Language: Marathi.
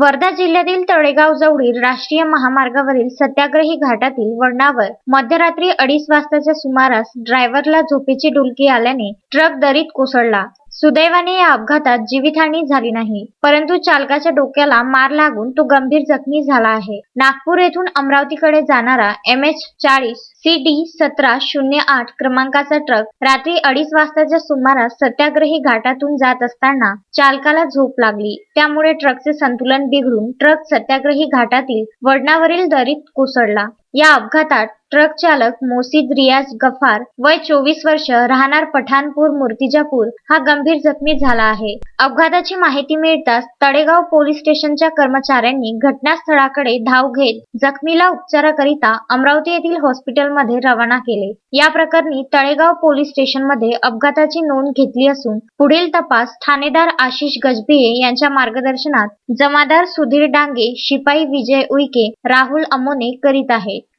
वर्धा जिल्ह्यातील तळेगाव जवळील राष्ट्रीय महामार्गावरील सत्याग्रही घाटातील वळणावर मध्यरात्री अडीच वाजताच्या सुमारास ड्रायव्हरला झोपेची डुलकी आल्याने ट्रक दरीत कोसळला. सुदैवाने या अपघातात जीवितहानी झाली नाही परंतु चालकाच्या डोक्याला मार लागून तो गंभीर जखमी झाला आहे. नागपूर येथून अमरावतीकडे जाणारा एम एच चाळीस सी डी सतरा शून्य आठ क्रमांकाचा ट्रक रात्री अडीच वाजताच्या सुमारास सत्याग्रही घाटातून जात असताना चालकाला झोप लागली. त्यामुळे ट्रकचे संतुलन बिघडून ट्रक सत्याग्रही घाटातील वडणावरील दरीत कोसळला. या अपघातात ट्रक चालक मोसीद रियाज गफार वय चोवीस वर्ष राहणार पठाणपूर मूर्तिजापूर. हा गंभीर जखमी झाला आहे. अपघाताची माहिती मिळताच तळेगाव पोलीस स्टेशनच्या कर्मचाऱ्यांनी घटनास्थळाकडे धाव घेत जखमीला उपचाराकरिता अमरावती येथील हॉस्पिटलमध्ये रवाना केले. या प्रकरणी तळेगाव पोलीस स्टेशनमध्ये अपघाताची नोंद घेतली असून पुढील तपास ठाणेदार आशिष गजभिये यांच्या मार्गदर्शनात जमादार सुधीर डांगे शिपाई विजय उईके राहुल अमोने करीत आहेत.